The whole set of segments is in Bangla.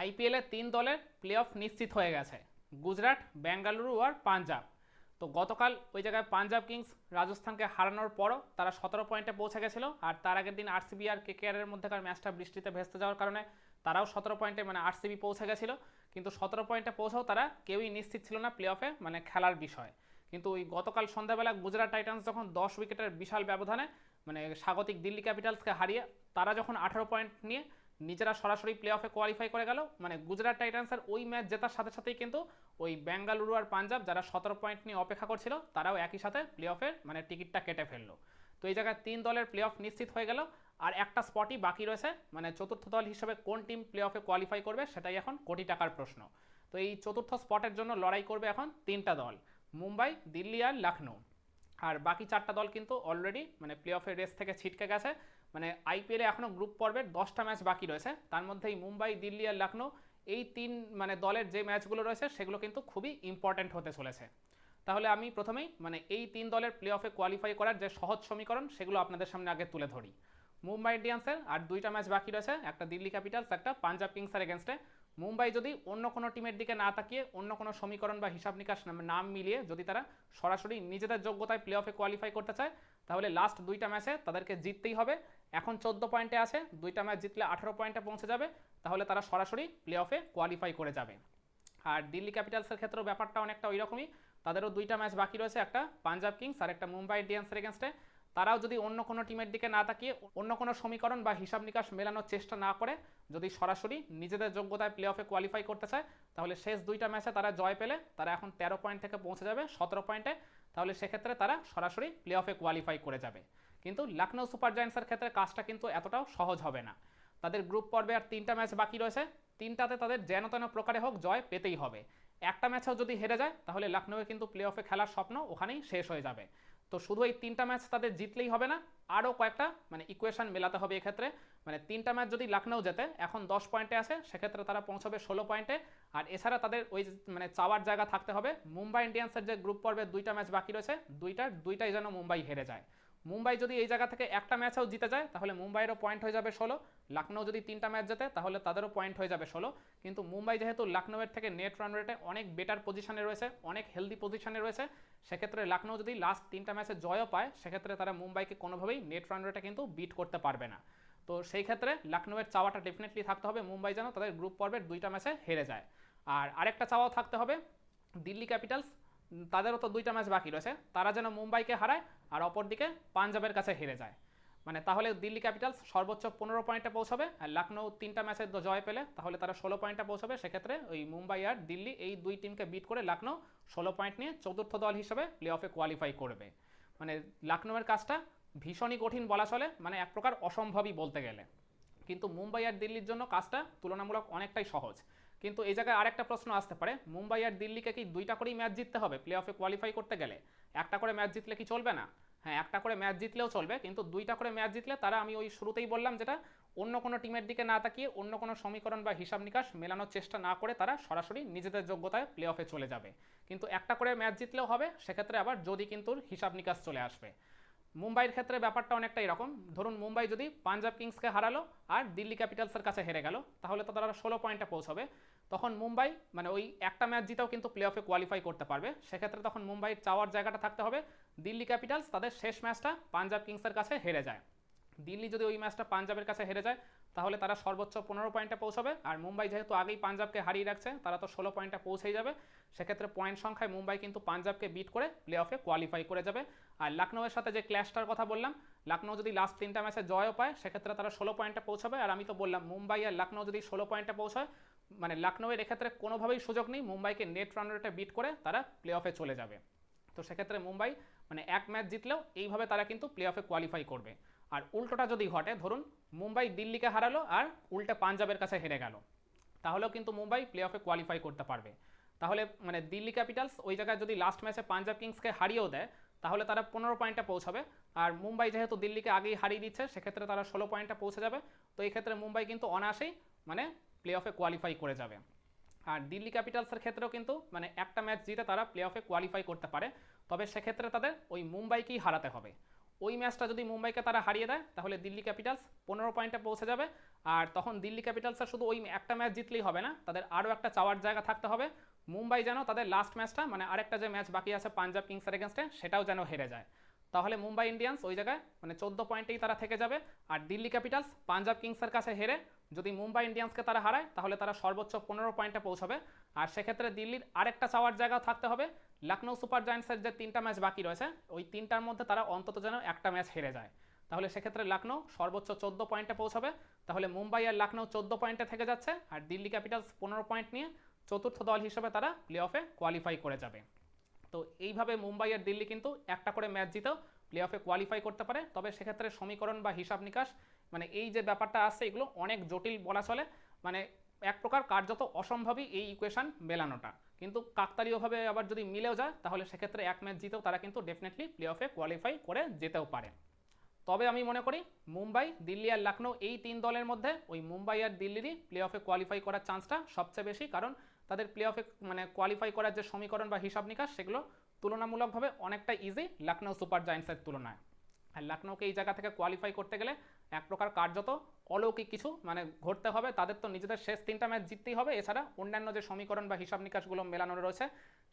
আইপিএলে তিন দলের প্লে অফ নিশ্চিত হয়ে গেছে। গুজরাট, বেঙ্গালুরু আর পাঞ্জাব। তো গতকাল ওই জায়গায় পাঞ্জাব কিংস রাজস্থানকে হারানোর পরও তারা সতেরো পয়েন্টে পৌঁছে গেছিল আর তার আগের দিন আরসিবি আর কেকেআরের মধ্যেকার ম্যাচটা বৃষ্টিতে ভেস্তে যাওয়ার কারণে তারাও সতেরো পয়েন্টে মানে আরসিবি পৌঁছে গেছিল। কিন্তু সতেরো পয়েন্টে পৌঁছেও তারা কেউই নিশ্চিত ছিল না প্লে অফে মানে খেলার বিষয়। কিন্তু ওই গতকাল সন্ধ্যাবেলা গুজরাট টাইটান্স যখন দশ উইকেটের বিশাল ব্যবধানে মানে স্বাগতিক দিল্লি ক্যাপিটালসকে হারিয়ে তারা যখন আঠারো পয়েন্ট নিয়ে নিজেরা সরাসরি প্লে অফে কোয়ালিফাই করে গেল। মানে গুজরাট টাইটান্সের ওই ম্যাচ জেতার সাথে সাথেই কিন্তু ওই বেঙ্গালুরু আর পাঞ্জাব যারা সতেরো পয়েন্ট নিয়ে অপেক্ষা করছিল, তারাও একই সাথে প্লে অফের মানে টিকিটটা কেটে ফেলল। তো এই জায়গায় তিন দলের প্লে অফ নিশ্চিত হয়ে গেল। আর একটা স্পটই বাকি রয়েছে মানে চতুর্থ দল হিসেবে কোন টিম প্লে অফে কোয়ালিফাই করবে সেটাই এখন কোটি টাকার প্রশ্ন। তো এই চতুর্থ স্পটের জন্য লড়াই করবে এখন তিনটা দল, মুম্বাই, দিল্লি আর লখনৌ আর বাকি চারটা দল কিন্তু অলরেডি মানে প্লে অফের রেস থেকে ছিটকে গেছে। মানে আইপিএলে এখনও গ্রুপ পর্বের দশটা ম্যাচ বাকি রয়েছে। তার মধ্যেই মুম্বাই, দিল্লি আর লখনৌ এই তিন মানে দলের যে ম্যাচগুলো রয়েছে, সেগুলো কিন্তু খুবই ইম্পর্ট্যান্ট হতে চলেছে। তাহলে আমি প্রথমেই মানে এই তিন দলের প্লে অফে কোয়ালিফাই করার যে সহজ সমীকরণ, সেগুলো আপনাদের সামনে আগে তুলে ধরি। মুম্বাই ইন্ডিয়ান্সের আর দুইটা ম্যাচ বাকি রয়েছে, একটা দিল্লি ক্যাপিটালস একটা পাঞ্জাব কিংসের এগেনস্টে মুম্বাই যদি অন্য কোনো টিমের দিকে না তাকিয়ে, অন্য কোনো সমীকরণ বা হিসাব নিকাশ নাম মিলিয়ে যদি তারা সরাসরি নিজেদের যোগ্যতায় প্লে অফে কোয়ালিফাই করতে চায়, তাহলে লাস্ট দুইটা ম্যাচে তাদেরকে জিততেই হবে। এখন চোদ্দ পয়েন্টে আছে, দুইটা ম্যাচ জিতলে আঠারো পয়েন্টে পৌঁছে যাবে, তাহলে তারা সরাসরি প্লে অফে কোয়ালিফাই করে যাবে। আর দিল্লি ক্যাপিটালসের ক্ষেত্রেও ব্যাপারটা অনেকটা ওই রকমই, তাদেরও দুইটা ম্যাচ বাকি রয়েছে, একটা পাঞ্জাব কিংস আর একটা মুম্বাই ইন্ডিয়ান্সের এগেনস্টে তারাও যদি অন্য কোনো টিমের দিকে না তাকিয়ে, অন্য কোনো সমীকরণ বা হিসাব নিকাশ মেলানোর চেষ্টা না করে, যদি সরাসরি নিজেদের যোগ্যতায় প্লে অফে কোয়ালিফাই করতে চায়, তাহলে শেষ দুইটা ম্যাচে তারা জয় পেলে তারা এখন তেরো পয়েন্ট থেকে পৌঁছে যাবে, সতেরো পয়েন্টে, তাহলে সেক্ষেত্রে তারা সরাসরি প্লে অফে কোয়ালিফাই করে যাবে। কিন্তু লখনৌ সুপার জায়ান্টসের ক্ষেত্রে কাজটা কিন্তু এতটাও সহজ হবে না। তাদের গ্রুপ পর্বে আর তিনটা ম্যাচ বাকি রয়েছে। তিনটাতে তাদের যেন তেন প্রকারে হোক জয় পেতেই হবে। একটা ম্যাচেও যদি হেরে যায়, তাহলে লখনৌয়ে কিন্তু প্লে অফে খেলার স্বপ্ন ওখানেই শেষ হয়ে যাবে। তো শুধু এই তিনটা ম্যাচ তাদের জিতলেই হবে না, আরও কয়েকটা মানে ইকুয়েশন মেলাতে হবে এক্ষেত্রে। মানে তিনটা ম্যাচ যদি লখনৌ যেতে এখন দশ পয়েন্টে আছে, সেক্ষেত্রে তারা পৌঁছবে ষোলো পয়েন্টে। আর এছাড়া তাদের ওই মানে চাওয়ার জায়গা থাকতে হবে। মুম্বাই ইন্ডিয়ান্সের যে গ্রুপ পর্বে দুইটা ম্যাচ বাকি রয়েছে, দুইটার দুইটাই যেন মুম্বাই হেরে যায়। মুম্বাই যদি এই জায়গা থেকে একটা ম্যাচেও জিতে যায়, তাহলে মুম্বাইয়েরও পয়েন্ট হয়ে যাবে ষোলো। লখনৌ যদি তিনটা ম্যাচ জেতে, তাহলে তাদেরও পয়েন্ট হয়ে যাবে ষোলো। কিন্তু মুম্বাই যেহেতু লখনৌয়ের থেকে নেট রান রেটে অনেক বেটার পজিশনে রয়েছে, অনেক হেলদি পজিশনে রয়েছে, সেক্ষেত্রে লখনৌ যদি লাস্ট তিনটা ম্যাচে জয়ও পায়, সেক্ষেত্রে তারা মুম্বাইকে কোনোভাবেই নেট রান রেটে কিন্তু বিট করতে পারবে না। তো সেই ক্ষেত্রে লখনৌয়ের চাওয়াটা ডেফিনেটলি থাকতে হবে, মুম্বাই যেন তাদের গ্রুপ পর্বের দুইটা ম্যাচে হেরে যায়। আর আরেকটা চাওয়াও থাকতে হবে, দিল্লি ক্যাপিটালস তাদেরও তো দুইটা ম্যাচ বাকি রয়েছে। তারা যেন মুম্বাইকে হারায় আর অপরদিকে পাঞ্জাবের কাছে হেরে যায়। মানে তাহলে দিল্লি ক্যাপিটালস সর্বোচ্চ পনেরো পয়েন্টে পৌঁছাবে আর লখনৌ তিনটা ম্যাচে জয় পেলে, তাহলে তারা ষোলো পয়েন্টে পৌঁছাবে। সেক্ষেত্রে ওই মুম্বাই আর দিল্লি এই দুই টিমকে বিট করে লখনৌ ষোলো পয়েন্ট নিয়ে চতুর্থ দল হিসেবে প্লে অফে কোয়ালিফাই করবে। মানে লখনৌয়ের কাজটা ভীষণই কঠিন বলা চলে মানে এক প্রকার অসম্ভবই বলতে গেলে। কিন্তু মুম্বাই আর দিল্লির জন্য কাজটা তুলনামূলক অনেকটাই সহজ। কিন্তু এই জায়গায় আরেকটা প্রশ্ন আসতে পারে। মুম্বাই আর দিল্লিকে কি দুইটা করেই ম্যাচ জিততে হবে? প্লে অফে কোয়ালিফাই করতে গেলে। একটা করে ম্যাচ জিতলে কি চলবে না? হ্যাঁ একটা করে ম্যাচ জিতলেও চলবে, কিন্তু দুইটা করে ম্যাচ জিতলে তারা আমি ওই শুরুতেই বললাম যেটা, অন্য কোনো টিমের দিকে না তাকিয়ে অন্য কোনো সমীকরণ বা হিসাব নিকাশ মেলানোর চেষ্টা না করে তারা সরাসরি নিজেদের যোগ্যতায় প্লে অফে চলে যাবে। কিন্তু একটা করে ম্যাচ জিতলেও হবে, সেক্ষেত্রে আবার যদি কিন্তু হিসাব নিকাশ চলে আসবে। মুম্বাইয়ের ক্ষেত্রে ব্যাপারটা অনেকটা এরকম। ধরুন মুম্বাই যদি পাঞ্জাব কিংসকে হারালো আর দিল্লি ক্যাপিটালসের কাছে হেরে গেল, তাহলে তো তারা ষোলো পয়েন্টে পৌঁছবে। তখন মুম্বাই মানে ওই একটা ম্যাচ জিতেও কিন্তু প্লে অফে কোয়ালিফাই করতে পারবে। সেক্ষেত্রে তখন মুম্বাইয়ের চাওয়ার জায়গাটা থাকতে হবে। দিল্লি ক্যাপিটালস তাদের শেষ ম্যাচটা পাঞ্জাব কিংসের কাছে হেরে যায়। দিল্লি যদি ওই ম্যাচটা পাঞ্জাবের কাছে হেরে যায়, তাহলে তারা সর্বোচ্চ পনেরো পয়েন্টে পৌঁছাবে। আর মুম্বাই যেহেতু আগেই পাঞ্জাবকে হারিয়ে রাখছে, তারা তো ষোলো পয়েন্টে পৌঁছেই যাবে। সেক্ষেত্রে পয়েন্ট সংখ্যায় মুম্বাই কিন্তু পাঞ্জাবকে বিট করে প্লে অফে কোয়ালিফাই করে যাবে। আর লখনৌয়ের সাথে যে ক্ল্যাশটার কথা বললাম, লখনৌ যদি লাস্ট তিনটা ম্যাচে জয়ও পায়, সেক্ষেত্রে তারা ষোলো পয়েন্টে পৌঁছাবে। আর আমি তো বললাম, মুম্বাই আর লখনৌ যদি ষোলো পয়েন্টে পৌঁছায় মানে লখনৌয়ের এক্ষেত্রে কোনোভাবেই সুযোগ নেই। মুম্বাইকে নেট রান রেটে বিট করে তারা প্লে অফে চলে যাবে। তো সেক্ষেত্রে মুম্বাই মানে এক ম্যাচ জিতলেও এইভাবে তারা কিন্তু প্লে অফে কোয়ালিফাই করবে। আর উল্টোটা যদি ঘটে, ধরুন মুম্বাই দিল্লিকে হারালো আর উল্টে পাঞ্জাবের কাছে হেরে গেল। তাহলেও কিন্তু মুম্বাই প্লে অফে কোয়ালিফাই করতে পারবে। তাহলে মানে দিল্লি ক্যাপিটালস ওই জায়গায় যদি লাস্ট ম্যাচে পাঞ্জাব কিংসকে হারিয়েও দেয়, তাহলে তারা পনেরো পয়েন্টে পৌঁছাবে। আর মুম্বাই যেহেতু দিল্লিকে আগেই হারিয়ে দিচ্ছে, সেক্ষেত্রে তারা ষোলো পয়েন্টে পৌঁছে যাবে। তো এই ক্ষেত্রে মুম্বাই কিন্তু অনায়াসেই মানে প্লে অফে কোয়ালিফাই করে যাবে। আর দিল্লি ক্যাপিটালসের ক্ষেত্রেও কিন্তু মানে একটা ম্যাচ জিতে তারা প্লে অফে কোয়ালিফাই করতে পারে। তবে সেক্ষেত্রে তাদের ওই মুম্বাইকেই হারাতে হবে। ওই ম্যাচটা যদি মুম্বাইকে তারা হারিয়ে দেয়, তাহলে দিল্লি ক্যাপিটালস পনেরো পয়েন্টে পৌঁছে যাবে। আর তখন দিল্লি ক্যাপিটালসের শুধু ওই একটা ম্যাচ জিতলেই হবে না, তাদের আরও একটা চাওয়ার জায়গা থাকতে হবে। মুম্বাই যেন তাদের লাস্ট ম্যাচটা মানে আরেকটা যে ম্যাচ বাকি আছে পাঞ্জাব কিংসের এগেনস্টে সেটাও যেন হেরে যায়। তাহলে মুম্বাই ইন্ডিয়ান্স ওই জায়গায় মানে চোদ্দ পয়েন্টেই তারা থেকে যাবে। আর দিল্লি ক্যাপিটালস পাঞ্জাব কিংসের কাছে হেরে যদি মুম্বাই ইন্ডিয়ান্সকে তারা হারায়, তাহলে তারা সর্বোচ্চ পনেরো পয়েন্টে পৌঁছাবে। আর সেক্ষেত্রে দিল্লির আরেকটা চাওয়ার জায়গা থাকতে হবে। লখনৌ সুপার জায়ান্টসের যে তিনটা ম্যাচ বাকি রয়েছে, ওই তিনটার মধ্যে তারা অন্তত যেন একটা ম্যাচ হেরে যায়। তাহলে সেক্ষেত্রে লখনৌ সর্বোচ্চ চোদ্দ পয়েন্টে পৌঁছাবে। তাহলে মুম্বাই আর লখনৌ চোদ্দ পয়েন্টে থেকে যাচ্ছে। আর দিল্লি ক্যাপিটালস পনেরো পয়েন্ট নিয়ে চতুর্থ দল হিসেবে তারা প্লে অফে কোয়ালিফাই করে যাবে। তো এইভাবে মুম্বাই আর দিল্লি কিন্তু একটা করে ম্যাচ জিতেও প্লে অফে কোয়ালিফাই করতে পারে। তবে সেক্ষেত্রে সমীকরণ বা হিসাব নিকাশ মানে এই যে ব্যাপারটা আসছে, এগুলো অনেক জটিল বলা চলে। মানে এক প্রকার কার্যত অসম্ভবই এই ইকুয়েশন মেলানোটা। কিন্তু কাকতালীয়ভাবে আবার যদি মিলেও যায়, তাহলে সেক্ষেত্রে এক ম্যাচ জিতেও তারা কিন্তু ডেফিনেটলি প্লে অফে কোয়ালিফাই করে যেতেও পারে। তবে আমি মনে করি, মুম্বাই, দিল্লি আর লখনৌ এই তিন দলের মধ্যে ওই মুম্বাই আর দিল্লিরই প্লে অফে কোয়ালিফাই করার চান্সটা সবচেয়ে বেশি। কারণ তাদের প্লে অফে মানে কোয়ালিফাই করার যে সমীকরণ বা হিসাব নিকাশ, সেগুলো তুলনামূলকভাবে অনেকটা ইজি লখনৌ সুপার জায়েন্টসের তুলনায়। আর লখনৌকে এই জায়গা থেকে কোয়ালিফাই করতে গেলে এক প্রকার কার্যত অলৌকিক কিছু মানে ঘটতে হবে, তাদের তো নিজেদের শেষ তিনটা ম্যাচ জিততেই হবে। এছাড়া অন্যান্য যে সমীকরণ বা হিসাব নিকাশগুলো মেলানো রয়েছে,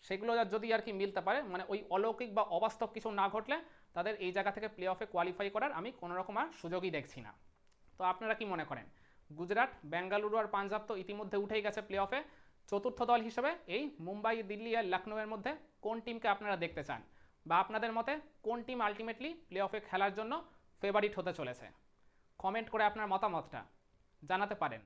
সেগুলো যদি আর কি মিলতে পারে মানে ওই অলৌকিক বা অবাস্তব কিছু না ঘটলে তাদের এই জায়গা থেকে প্লে অফে কোয়ালিফাই করার আমি কোনো রকম আর সুযোগই দেখছি না। তো আপনারা কি মনে করেন? গুজরাট, বেঙ্গালুরু আর পাঞ্জাব তো ইতিমধ্যে উঠেই গেছে প্লে অফে চতুর্থ দল হিসেবে এই মুম্বাই, দিল্লি আর লখনৌয়ের মধ্যে কোন টিমকে আপনারা দেখতে চান? বা আপনাদের মতে কোন টিম আলটিমেটলি প্লে অফে খেলার জন্য ফেভারিট হতে চলেছে? কমেন্ট করে আপনার মতামতটা জানাতে পারেন।